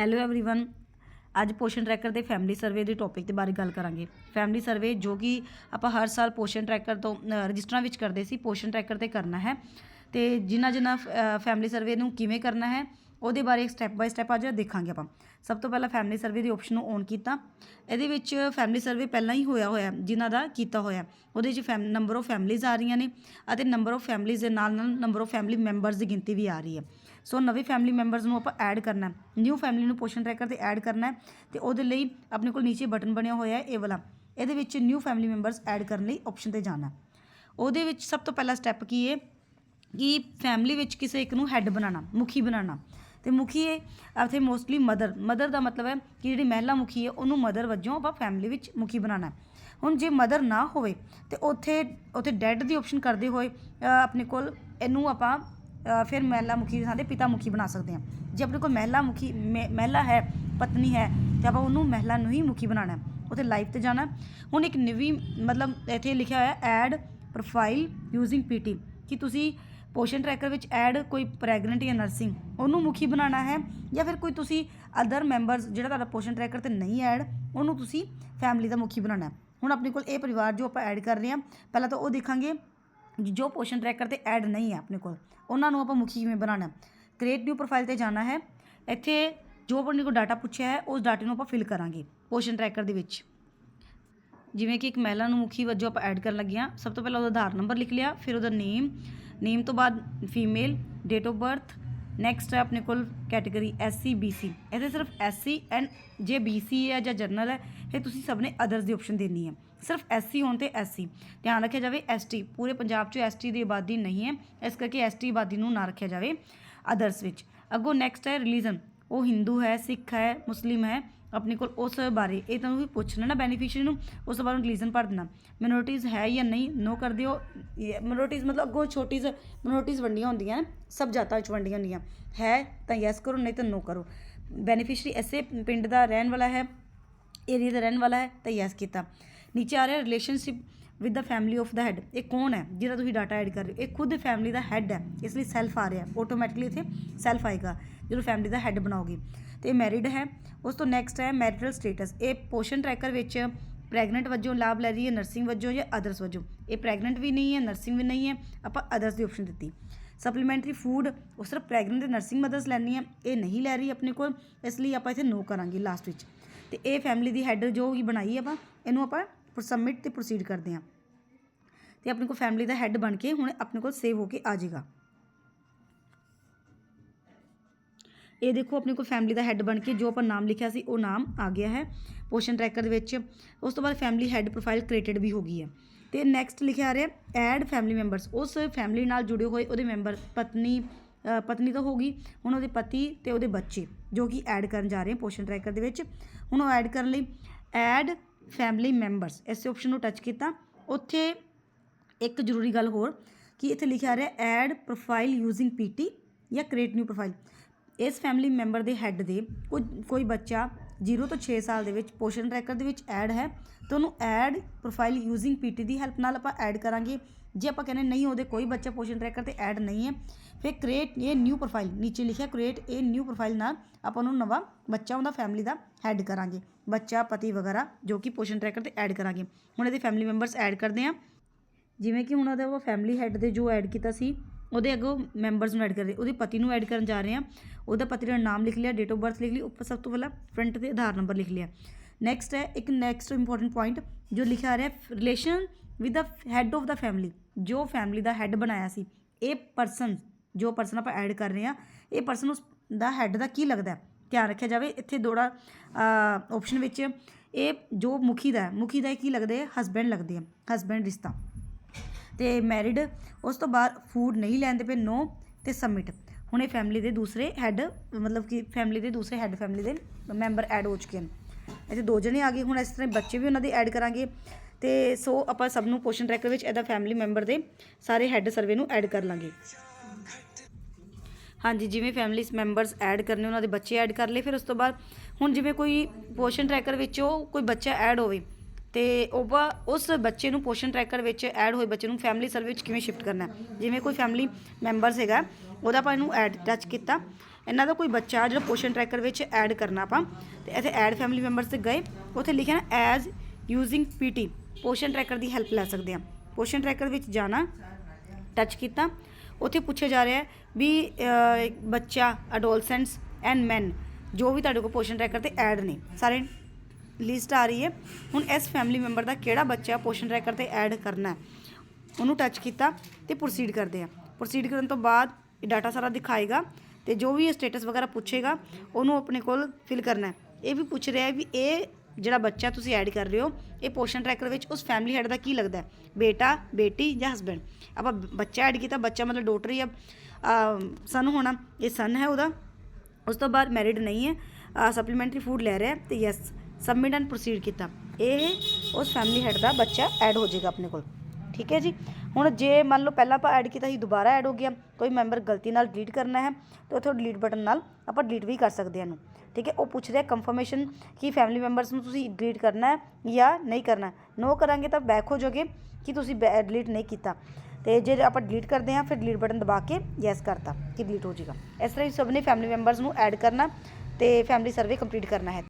Hello everyone ਅੱਜ Poshan tracker ਦੇ family survey ਦੇ ਟੌਪਿਕ ਦੇ ਬਾਰੇ ਗੱਲ ਕਰਾਂਗੇ ਫੈਮਿਲੀ ਸਰਵੇ ਜੋ ਕਿ ਆਪਾਂ ਹਰ ਸਾਲ ਪੋਸ਼ਨ ਟਰੈਕਰ ਤੋਂ ਅ, ਰਜਿਸਟਰਾਂ ਵਿੱਚ ਕਰਦੇ ਸੀ ਪੋਸ਼ਨ ਟਰੈਕਰ ਤੇ ਕਰਨਾ ਹੈ ਤੇ ਜਿਨ੍ਹਾਂ ਜਿਨ੍ਹਾਂ ਫੈਮਿਲੀ ਸਰਵੇ ਨੂੰ ਕਿਵੇਂ ਕਰਨਾ ਹੈ ਉਹਦੇ ਬਾਰੇ ਸਟੈਪ ਬਾਈ ਸਟੈਪ ਅੱਜ ਦੇਖਾਂਗੇ ਆਪਾਂ ਸਭ ਤੋਂ ਪਹਿਲਾਂ ਫੈਮਿਲੀ ਸਰਵੇ ਦੀ ਆਪਸ਼ਨ ਨੂੰ ਔਨ ਕੀਤਾ। ਇਹਦੇ ਵਿੱਚ ਫੈਮਿਲੀ ਸਰਵੇ ਪਹਿਲਾਂ ਹੀ ਹੋਇਆ ਹੋਇਆ, ਜਿਨ੍ਹਾਂ ਦਾ ਕੀਤਾ ਹੋਇਆ। ਉਹਦੇ ਵਿੱਚ ਫੈਮ ਨੰਬਰ ਆਫ ਫੈਮਿਲੀਜ਼ ਆ ਰਹੀਆਂ ਨੇ ਅਤੇ ਨੰਬਰ ਆਫ ਫੈਮਿਲੀਜ਼ ਦੇ ਨਾਲ ਨਾਲ ਨੰਬਰ ਆਫ ਫੈਮਿਲੀ ਮੈਂਬਰਸ ਦੀ ਗਿਣਤੀ ਵੀ ਆ ਰਹੀ ਹੈ। ਸੋ ਨਵੇਂ ਫੈਮਿਲੀ ਮੈਂਬਰਸ ਨੂੰ ਆਪਾਂ ਐਡ ਕਰਨਾ ਹੈ। ਨਿਊ ਫੈਮਿਲੀ ਨੂੰ ਪੋਸ਼ਨ ਟਰੈਕਰ ਤੇ ਐਡ ਕਰਨਾ ਹੈ ਤੇ ਉਹਦੇ ਲਈ ਆਪਣੇ ਕੋਲ ਨੀਚੇ ਬਟਨ ਬਣਿਆ ਹੋਇਆ ਹੈ, ਇਹ ਵਾਲਾ। ਇਹਦੇ ਵਿੱਚ ਨਿਊ ਫੈਮਿਲੀ ਮੈਂਬਰਸ ਐਡ ਕਰਨ ਲਈ ਆਪਸ਼ਨ ਤੇ ਜਾਣਾ ਉਹਦੇ ਵਿੱਚ ਸਭ ਤੋਂ ਪਹਿਲਾ ਸਟੈਪ ਕੀ ਹੈ? ਕਿ ਫੈਮਿਲੀ ਵਿੱਚ ਕਿਸੇ ਇੱਕ ਨੂੰ ਹੈੱਡ ਬਣਾਉਣਾ, ਮੁਖੀ ਬਣਾਉਣਾ। ਤੇ ਮੁਖੀ ਇਹ ਇੱਥੇ ਮੋਸਟਲੀ ਮਦਰ ਮਦਰ ਦਾ ਮਤਲਬ ਹੈ ਕਿ ਜਿਹੜੀ ਮਹਿਲਾ ਮੁਖੀ ਹੈ, ਉਹਨੂੰ ਮਦਰ ਵਜੋਂ ਆਪਾਂ ਫੈਮਿਲੀ ਵਿੱਚ ਮੁਖੀ ਬਣਾਉਣਾ ਹੁਣ ਜੇ ਮਦਰ ਨਾ ਹੋਵੇ, ਤੇ ਉੱਥੇ ਉੱਥੇ ਡੈਡ ਦੀ ਆਪਸ਼ਨ ਕਰਦੇ ਹੋਏ ਆਪਣੇ ਕੋਲ ਇਹਨੂੰ ਆਪਾਂ ਫਿਰ ਮਹਿਲਾ ਮੁਖੀ ਦੀ ਪਿਤਾ ਮੁਖੀ ਬਣਾ ਸਕਦੇ ਹਾਂ। ਜੇ ਆਪਣੇ ਕੋਲ ਮਹਿਲਾ ਮੁਖੀ, ਮਹਿ- ਮਹਿਲਾ ਹੈ, ਪਤਨੀ ਹੈ, ਤੇ ਆਪਾਂ ਉਹਨੂੰ ਮਹਿਲਾ ਨੂੰ ਹੀ ਮੁਖੀ ਬਣਾਉਣਾ ਹੈ। ਉੱਥੇ ਲਾਈਫ ਤੇ ਜਾਣਾ ਹੁਣ ਇੱਕ ਨਵੀਂ ਮਤਲਬ ਇੱਥੇ ਲਿਖਿਆ ਹੋਇਆ ਐਡ ਪ੍ਰੋਫਾਈਲ ਯੂਜ਼ਿੰਗ ਪੀਟੀ ਕਿ ਤੁਸੀਂ ਪੋਸ਼ਨ ਟਰੈਕਰ ਵਿੱਚ ਐਡ ਕੋਈ ਪ੍ਰੈਗਨੈਂਟ ਜਾਂ ਨਰਸਿੰਗ, ਉਹਨੂੰ ਮੁਖੀ ਬਣਾਉਣਾ ਹੈ ਜਾਂ ਫਿਰ ਕੋਈ ਤੁਸੀਂ ਅਦਰ ਮੈਂਬਰਸ ਜਿਹੜਾ ਤੁਹਾਡਾ ਪੋਸ਼ਨ ਟਰੈਕਰ ਤੇ ਨਹੀਂ ਐਡ, ਉਹਨੂੰ ਤੁਸੀਂ ਫੈਮਿਲੀ ਦਾ ਮੁਖੀ ਬਣਾਉਣਾ ਹੁਣ ਆਪਣੇ ਕੋਲ ਇਹ ਪਰਿਵਾਰ ਜੋ ਆਪਾਂ ਐਡ ਕਰ ਰਹੇ ਹਾਂ, ਪਹਿਲਾਂ ਤਾਂ ਉਹ ਦੇਖਾਂਗੇ ਜੋ ਪੋਸ਼ਨ ਟਰੈਕਰ ਤੇ ਐਡ ਨਹੀਂ ਹੈ ਆਪਣੇ ਕੋਲ, ਉਹਨਾਂ ਨੂੰ ਆਪਾਂ ਮੁਖੀ ਕਿਵੇਂ ਬਣਾਉਣਾ ਕ੍ਰੀਏਟ ਨਿਊ ਪ੍ਰੋਫਾਈਲ ਤੇ ਜਾਣਾ ਹੈ। ਇੱਥੇ ਜੋ ਆਪਣੇ ਕੋਲ ਡਾਟਾ ਪੁੱਛਿਆ ਹੈ, ਉਸ ਡਾਟੇ ਨੂੰ ਆਪਾਂ ਫਿਲ ਕਰਾਂਗੇ ਪੋਸ਼ਨ ਟਰੈਕਰ ਦੇ ਵਿੱਚ। ਜਿਵੇਂ ਕਿ ਇੱਕ ਮਹਿਲਾ ਨੂੰ ਮੁਖੀ ਵਜੋਂ ਆਪਾਂ ਐਡ ਕਰਨ ਲੱਗੇ ਹਾਂ, ਸਭ ਤੋਂ ਪਹਿਲਾਂ ਉਹਦਾ ਆਧਾਰ ਨੰਬਰ ਲਿਖ ਲਿਆ, ਫਿਰ ਉਹਦਾ ਨੇਮ ਨੇਮ ਤੋਂ ਬਾਅਦ female date of birth next ਹੈ ਆਪਣੇ ਕੋਲ ਕੈਟਾਗਰੀ ਐਸਸੀ ਬੀਸੀ ਇਹਦੇ ਸਿਰਫ ਐਸਸੀ ਐਂਡ ਜੇ ਬੀਸੀ ਹੈ ਜਾਂ ਜਨਰਲ ਹੈ ਇਹ ਤੁਸੀਂ ਸਭ ਨੇ ਅਦਰਸ ਦੀ ਆਪਸ਼ਨ ਦੇਣੀ ਹੈ। ਸਿਰਫ ਐਸਸੀ ਹੋਣ ਤੇ ਐਸਸੀ ਧਿਆਨ ਰੱਖਿਆ ਜਾਵੇ ਐਸਟੀ ਪੂਰੇ ਪੰਜਾਬ 'ਚ ਐਸਟੀ ਦੀ ਆਬਾਦੀ ਨਹੀਂ ਹੈ। ਇਸ ਕਰਕੇ ਐਸਟੀ ਆਬਾਦੀ ਨੂੰ ਨਾ ਰੱਖਿਆ ਜਾਵੇ ਅਦਰਸ ਵਿੱਚ। ਅੱਗੋਂ ਨੈਕਸਟ ਹੈ ਰਿਲੀਜਨ ਉਹ ਹਿੰਦੂ ਹੈ, ਸਿੱਖ ਹੈ, ਮੁਸਲਿਮ ਹੈ। ਆਪਣੇ ਕੋਲ ਉਸ ਬਾਰੇ। ਇਹ ਤੁਹਾਨੂੰ ਵੀ ਪੁੱਛਣਾ ਨਾ ਬੈਨੀਫੀਸ਼ੀਅਰੀ ਨੂੰ, ਉਸ ਤੋਂ ਬਾਅਦ ਰਿਲੀਜਨ ਭਰ ਦੇਣਾ। ਮਿਨੋਰਟੀਜ਼ ਹੈ ਜਾਂ ਨਹੀਂ ਨੋ ਕਰ ਦਿਓ। ਮਿਨੋਰਟੀਜ਼ ਮਤਲਬ ਅੱਗੋਂ ਛੋਟੀਜ਼ ਮਿਨੋਰਟੀਜ਼ ਵੰਡੀਆਂ ਹੁੰਦੀਆਂ ਸਭ ਜਾਤਾਂ ਵਿੱਚ ਵੰਡੀਆਂ ਹੁੰਦੀਆਂ। ਹੈ ਤਾਂ ਯੈਸ ਕਰੋ, ਨਹੀਂ ਤਾਂ ਨੋ ਕਰੋ। ਬੈਨੀਫੀਸ਼ੀਅਰੀ ਐਸੇ ਪਿੰਡ ਦਾ ਰਹਿਣ ਵਾਲਾ ਹੈ ਏਰੀਆ ਦਾ ਰਹਿਣ ਵਾਲਾ ਹੈ, ਤਾਂ ਯੈਸ ਕੀਤਾ। ਨੀਚੇ ਆ ਰਿਹਾ relationship with the family of the head ਇਹ ਕੌਣ ਹੈ? ਜਿਹੜਾ ਤੁਸੀਂ ਡਾਟਾ ਐਡ ਕਰ ਰਹੇ ਹੋ। ਇਹ ਖੁਦ ਫੈਮਿਲੀ ਦਾ ਹੈਡ ਹੈ। ਇਸ ਲਈ ਸੈਲਫ ਆ ਰਿਹਾ ਆਟੋਮੈਟਿਕਲੀ ਇੱਥੇ ਸੈਲਫ ਆਏਗਾ। ਜਦੋਂ ਫੈਮਿਲੀ ਦਾ ਹੈਡ ਬਣਾਓਗੇ। ਤੇ ਇਹ ਮੈਰਿਡ ਹੈ। ਉਸ ਤੋਂ ਨੈਕਸਟ ਹੈ ਮੈਰਿਟਲ ਸਟੇਟਸ ਇਹ ਪੋਸ਼ਨ ਟਰੈਕਰ ਵਿੱਚ ਪ੍ਰੈਗਨੈਂਟ ਵਜੋਂ ਲਾਭ ਲੈ ਰਹੀ ਹੈ ਨਰਸਿੰਗ ਵਜੋਂ ਜਾਂ ਅਦਰਸ ਵਜੋਂ। ਇਹ ਪ੍ਰੈਗਨੈਂਟ ਵੀ ਨਹੀਂ ਹੈ ਨਰਸਿੰਗ ਵੀ ਨਹੀਂ ਹੈ। ਆਪਾਂ ਅਦਰਸ ਦੀ ਆਪਸ਼ਨ ਦਿੱਤੀ। ਸਪਲੀਮੈਂਟਰੀ ਫੂਡ ਉਹ ਸਿਰਫ ਪ੍ਰੈਗਨੈਂਟ ਤੇ ਨਰਸਿੰਗ ਮਦਰਸ ਲੈਣੀ ਹੈ। ਇਹ ਨਹੀਂ ਲੈ ਰਹੀ ਆਪਣੇ ਕੋਲ। ਇਸ ਲਈ ਆਪਾਂ ਇੱਥੇ ਨੋ ਕਰਾਂਗੇ ਲਾਸਟ ਵਿੱਚ। ਤੇ ਇਹ ਫੈਮਿਲੀ ਦੀ ਹੈੱਡ ਜੋ ਵੀ ਬਣਾਈ ਆਪਾਂ, ਇਹਨੂੰ ਆਪਾਂ ਸਬਮਿਟ ਤੇ ਪ੍ਰੋਸੀਡ ਕਰਦੇ ਹਾਂ। ਤੇ ਆਪਣੇ ਕੋਲ ਫੈਮਿਲੀ ਦਾ ਹੈੱਡ ਬਣ ਕੇ ਹੁਣ ਆਪਣੇ ਕੋਲ ਸੇਵ ਹੋ ਕੇ ਆ ਜਾਏਗਾ। ਇਹ ਦੇਖੋ ਆਪਣੇ ਕੋਲ ਫੈਮਿਲੀ ਦਾ ਹੈੱਡ ਬਣ ਕੇ ਜੋ ਆਪਾਂ ਨਾਮ ਲਿਖਿਆ ਸੀ, ਉਹ ਨਾਮ ਆ ਗਿਆ ਹੈ ਪੋਸ਼ਨ ਟਰੈਕਰ ਦੇ ਵਿੱਚ। ਉਸ ਤੋਂ ਬਾਅਦ ਫੈਮਿਲੀ ਹੈੱਡ ਪ੍ਰੋਫਾਈਲ ਕ੍ਰੀਏਟਡ ਵੀ ਹੋ ਗਈ ਹੈ। ਤੇ ਨੈਕਸਟ ਲਿਖਿਆ ਆ ਰਿਹਾ ਐਡ ਫੈਮਿਲੀ ਮੈਂਬਰਸ ਉਸ ਫੈਮਿਲੀ ਨਾਲ ਜੁੜੇ ਹੋਏ ਉਹਦੇ ਮੈਂਬਰ ਪਤਨੀ ਪਤਨੀ ਤਾਂ ਹੋਗੀ ਹੁਣ ਉਹਦੇ ਪਤੀ ਤੇ ਉਹਦੇ ਬੱਚੇ ਜੋ ਕਿ ਐਡ ਕਰਨ ਜਾ ਰਹੇ ਹਨ ਪੋਸ਼ਨ ਟਰੈਕਰ ਦੇ ਵਿੱਚ। ਹੁਣ ਉਹ ਐਡ ਕਰਨ ਲਈ ਐਡ ਫੈਮਿਲੀ ਮੈਂਬਰਸ, ਇਸ ਆਪਸ਼ਨ ਨੂੰ ਟੱਚ ਕੀਤਾ। ਉੱਥੇ ਇੱਕ ਜ਼ਰੂਰੀ ਗੱਲ ਹੋਰ ਕਿ ਇੱਥੇ ਲਿਖਿਆ ਆ ਰਿਹਾ ਐਡ ਪ੍ਰੋਫਾਈਲ ਯੂਜ਼ਿੰਗ ਪੀਟੀ ਜਾਂ ਕ੍ਰੀਏਟ ਨਿਊ ਪ੍ਰੋਫਾਈਲ ਇਸ ਫੈਮਿਲੀ ਮੈਂਬਰ ਦੇ ਹੈੱਡ ਦੇ ਕੋਈ ਕੋਈ ਬੱਚਾ 0 ਤੋਂ 6 ਸਾਲ ਦੇ ਵਿੱਚ ਪੋਸ਼ਨ ਟਰੈਕਰ ਦੇ ਵਿੱਚ ਐਡ ਹੈ, ਤਾਂ ਉਹਨੂੰ ਐਡ ਪ੍ਰੋਫਾਈਲ ਯੂਜ਼ਿੰਗ ਪੀਟੀ ਦੀ ਹੈਲਪ ਨਾਲ ਆਪਾਂ ਐਡ ਕਰਾਂਗੇ। ਜੇ ਆਪਾਂ ਕਹਿੰਦੇ ਨਹੀਂ ਉਹਦੇ ਕੋਈ ਬੱਚਾ ਪੋਸ਼ਨ ਟਰੈਕਰ ਤੇ ਐਡ ਨਹੀਂ ਹੈ, ਫਿਰ ਕ੍ਰੀਏਟ ਇਹ ਨਿਊ ਪ੍ਰੋਫਾਈਲ ਨੀਚੇ ਲਿਖਿਆ ਕ੍ਰੀਏਟ ਇਹ ਨਿਊ ਪ੍ਰੋਫਾਈਲ ਨਾਲ ਆਪਾਂ ਉਹਨੂੰ ਨਵਾਂ ਬੱਚਾ ਉਹਦਾ ਫੈਮਿਲੀ ਦਾ ਐਡ ਕਰਾਂਗੇ। ਬੱਚਾ, ਪਤੀ ਵਗੈਰਾ ਜੋ ਕਿ ਪੋਸ਼ਨ ਟਰੈਕਰ ਤੇ ਐਡ ਕਰਾਂਗੇ। ਹੁਣ ਇਹਦੇ ਫੈਮਿਲੀ ਮੈਂਬਰਸ ਐਡ ਕਰਦੇ ਹਾਂ। ਜਿਵੇਂ ਕਿ ਹੁਣ ਉਹਦਾ ਉਹ ਫੈਮਿਲੀ ਹੈੱਡ ਦੇ ਜੋ ਐਡ ਕੀਤਾ ਸੀ, ਉਹਦੇ ਅੱਗੋਂ ਮੈਂਬਰਸ ਨੂੰ ਐਡ ਕਰ ਰਹੇ ਉਹਦੇ ਪਤੀ ਨੂੰ ਐਡ ਕਰਨ ਜਾ ਰਹੇ ਹਾਂ। ਉਹਦਾ ਪਤੀ ਦਾ ਨਾਮ ਲਿਖ ਲਿਆ ਡੇਟ ਆਫ ਬਰਥ ਲਿਖ ਲਈ, ਉੱਪਰ ਸਭ ਤੋਂ ਪਹਿਲਾਂ ਫਰੰਟ ਤੇ ਆਧਾਰ ਨੰਬਰ ਲਿਖ ਲਿਆ। ਨੈਕਸਟ ਹੈ, ਇੱਕ ਨੈਕਸਟ ਇੰਪੋਰਟੈਂਟ ਪੁਆਇੰਟ ਜੋ ਲਿਖਿਆ ਆ ਰਿਹਾ relation with the head of the family ਜੋ ਫੈਮਿਲੀ ਦਾ ਹੈੱਡ ਬਣਾਇਆ ਸੀ, ਇਹ ਪਰਸਨ ਜੋ ਪਰਸਨ ਆਪਾਂ ਐਡ ਕਰ ਰਹੇ ਹਾਂ, ਇਹ ਪਰਸਨ ਉਸ ਦਾ ਹੈੱਡ ਦਾ ਕੀ ਲੱਗਦਾ ਧਿਆਨ ਰੱਖਿਆ ਜਾਵੇ, ਇੱਥੇ ਦੋੜਾ ਆਪਸ਼ਨ ਵਿੱਚ ਇਹ ਜੋ ਮੁਖੀ ਦਾ ਮੁਖੀ ਦਾ ਇਹ ਕੀ ਲੱਗਦੇ ਹੈ? ਹਸਬੈਂਡ ਲੱਗਦੇ ਆ ਹਸਬੈਂਡ ਰਿਸ਼ਤਾ। ਤੇ ਮੈਰਿਡ ਉਸ ਤੋਂ ਬਾਅਦ ਫੂਡ ਨਹੀਂ ਲੈਂਦੇ ਪਏ ਨੋ ਤੇ ਸਬਮਿਟ ਹੁਣ ਇਹ ਫੈਮਿਲੀ ਦੇ ਦੂਸਰੇ ਹੈੱਡ ਮਤਲਬ ਕਿ ਫੈਮਿਲੀ ਦੇ ਦੂਸਰੇ ਹੈੱਡ ਫੈਮਿਲੀ ਦੇ ਮੈਂਬਰ ਐਡ ਹੋ ਚੁੱਕੇ ਨੇ ਇੱਥੇ ਦੋ ਜਣੇ ਆ ਗਏ, ਹੁਣ ਇਸ ਤਰ੍ਹਾਂ ਬੱਚੇ ਵੀ ਉਹਨਾਂ ਦੇ ਐਡ ਕਰਾਂਗੇ। ਤੇ ਸੋ ਆਪਾਂ ਸਭ ਨੂੰ ਪੋਸ਼ਨ ਟਰੈਕਰ ਵਿੱਚ ਇਹਦਾ ਫੈਮਿਲੀ ਮੈਂਬਰ ਦੇ ਸਾਰੇ ਹੈੱਡ ਸਰਵੇ ਨੂੰ ਐਡ ਕਰ ਲਾਂਗੇ। ਹਾਂਜੀ, ਜਿਵੇਂ ਫੈਮਿਲੀਸ ਮੈਂਬਰਸ ਐਡ ਕਰਨੇ, ਉਹਨਾਂ ਦੇ ਬੱਚੇ ਐਡ ਕਰ ਲਏ, ਫਿਰ ਉਸ ਤੋਂ ਬਾਅਦ ਹੁਣ ਜਿਵੇਂ ਕੋਈ ਪੋਸ਼ਨ ਟਰੈਕਰ ਵਿੱਚੋਂ ਕੋਈ ਬੱਚਾ ਐਡ ਹੋਵੇ, ਤੇ ਉਹ ਉਸ ਬੱਚੇ ਨੂੰ ਪੋਸ਼ਨ ਟਰੈਕਰ ਵਿੱਚ ਐਡ ਹੋਏ ਬੱਚੇ ਨੂੰ ਫੈਮਿਲੀ ਸਰਵੇ ਵਿੱਚ ਕਿਵੇਂ ਸ਼ਿਫਟ ਕਰਨਾ ਜਿਵੇਂ ਕੋਈ ਫੈਮਿਲੀ ਮੈਂਬਰਸ ਹੈਗਾ, ਉਹਦਾ ਆਪਾਂ ਇਹਨੂੰ ਐਡ ਟੱਚ ਕੀਤਾ। ਇਹਨਾਂ ਦਾ ਕੋਈ ਬੱਚਾ ਜਿਹੜਾ ਪੋਸ਼ਨ ਟਰੈਕਰ ਵਿੱਚ ਐਡ ਕਰਨਾ ਆਪਾਂ, ਤੇ ਇੱਥੇ ਐਡ ਫੈਮਿਲੀ ਮੈਂਬਰਸ ਤੇ ਗਏ, ਉੱਥੇ ਲਿਖਿਆ ਨਾ as using PT Poshan tracker ਦੀ ਹੈਲਪ ਲੈ ਸਕਦੇ ਆ ਪੋਸ਼ਨ ਟਰੈਕਰ ਵਿੱਚ ਜਾਣਾ ਟੱਚ ਕੀਤਾ। ਉੱਥੇ ਪੁੱਛਿਆ ਜਾ ਰਿਹਾ ਹੈ ਵੀ ਬੱਚਾ ਅਡੋਲਸੈਂਟਸ ਐਂਡ ਮੈਨ ਜੋ ਵੀ ਤੁਹਾਡੇ ਕੋਲ ਪੋਸ਼ਨ ਟਰੈਕਰ ਤੇ ਐਡ ਨੇ, ਸਾਰੇ ਲਿਸਟ ਆ ਰਹੀ ਹੈ। ਹੁਣ ਇਸ ਫੈਮਿਲੀ ਮੈਂਬਰ ਦਾ ਕਿਹੜਾ ਬੱਚਾ ਪੋਸ਼ਨ ਟਰੈਕਰ ਤੇ ਐਡ ਕਰਨਾ ਹੈ? ਉਹਨੂੰ ਟੱਚ ਕੀਤਾ ਤੇ ਪ੍ਰੋਸੀਡ ਕਰਦੇ ਆ ਪ੍ਰੋਸੀਡ ਕਰਨ ਤੋਂ ਬਾਅਦ ਇਹ ਡਾਟਾ ਸਾਰਾ ਦਿਖਾਏਗਾ ਤੇ ਜੋ ਵੀ ਸਟੇਟਸ ਵਗੈਰਾ ਪੁੱਛੇਗਾ, ਉਹਨੂੰ ਆਪਣੇ ਕੋਲ ਫਿਲ ਕਰਨਾ ਹੈ। ਇਹ ਵੀ ਪੁੱਛ ਰਿਹਾ ਹੈ ਵੀ ਇਹ ਜਿਹੜਾ ਬੱਚਾ ਤੁਸੀਂ ਐਡ ਕਰ ਰਹੇ ਹੋ, ਇਹ ਪੋਸ਼ਨ ਟਰੈਕਰ ਵਿੱਚ ਉਸ ਫੈਮਿਲੀ ਹੈਡ ਦਾ ਕੀ ਲੱਗਦਾ ਹੈ? ਬੇਟਾ, ਬੇਟੀ ਜਾਂ ਹਸਬੈਂਡ ਆਪਾਂ ਬੱਚਾ ਐਡ ਕੀਤਾ, ਬੱਚਾ ਮਤਲਬ ਡੋਟਰ ਜਾਂ ਸਨ ਹੋਣਾ, ਇਹ ਸਨ ਹੈ ਉਹਦਾ। ਉਸ ਤੋਂ ਬਾਅਦ ਮੈਰਿਡ ਨਹੀਂ ਹੈ ਸਪਲੀਮੈਂਟਰੀ ਫੂਡ ਲੈ ਰਿਹਾ ਹੈ, ਤੇ ਯੈਸ ਸਬਮਿਟ ਐਂਡ ਪ੍ਰੋਸੀਡ ਕੀਤਾ। ਇਹ ਉਸ ਫੈਮਿਲੀ ਹੈਡ ਦਾ ਬੱਚਾ ਐਡ ਹੋ ਜਾਏਗਾ ਆਪਣੇ ਕੋਲ। ਠੀਕ ਹੈ ਜੀ? ਹੁਣ ਜੇ ਮੰਨ ਲਓ ਪਹਿਲਾਂ ਆਪਾਂ ਐਡ ਕੀਤਾ ਸੀ, ਦੁਬਾਰਾ ਐਡ ਹੋ ਗਿਆ, ਕੋਈ ਮੈਂਬਰ ਗਲਤੀ ਨਾਲ ਡਿਲੀਟ ਕਰਨਾ ਹੈ, ਤਾਂ ਉੱਥੇ ਡਿਲੀਟ ਬਟਨ ਨਾਲ ਆਪਾਂ ਡਿਲੀਟ ਵੀ ਕਰ ਸਕਦੇ ਹਾਂ ਇਹਨੂੰ। ਠੀਕ ਹੈ? ਉਹ ਪੁੱਛ ਰਿਹਾ ਕੰਫਰਮੇਸ਼ਨ ਕਿ ਫੈਮਿਲੀ ਮੈਂਬਰਸ ਨੂੰ ਤੁਸੀਂ ਡਿਲੀਟ ਕਰਨਾ ਹੈ ਜਾਂ ਨਹੀਂ ਕਰਨਾ ਨੋ ਕਰਾਂਗੇ ਤਾਂ ਬੈਕ ਹੋ ਜਾਓਗੇ ਕਿ ਤੁਸੀਂ ਡਿਲੀਟ ਨਹੀਂ ਕੀਤਾ। ਤੇ ਜੇ ਆਪਾਂ ਡਿਲੀਟ ਕਰਦੇ ਹਾਂ, ਫਿਰ ਡਿਲੀਟ ਬਟਨ ਦਬਾ ਕੇ ਯੈਸ ਕਰਤਾ ਕਿ ਡਿਲੀਟ ਹੋ ਜਾਏਗਾ। ਇਸ ਤਰ੍ਹਾਂ ਹੀ ਸਭ ਨੇ ਫੈਮਿਲੀ ਮੈਂਬਰਸ ਨੂੰ ਐਡ ਕਰਨਾ ਤੇ ਫੈਮਿਲੀ ਸਰਵੇ ਕੰਪਲੀਟ ਕਰਨਾ ਹੈ।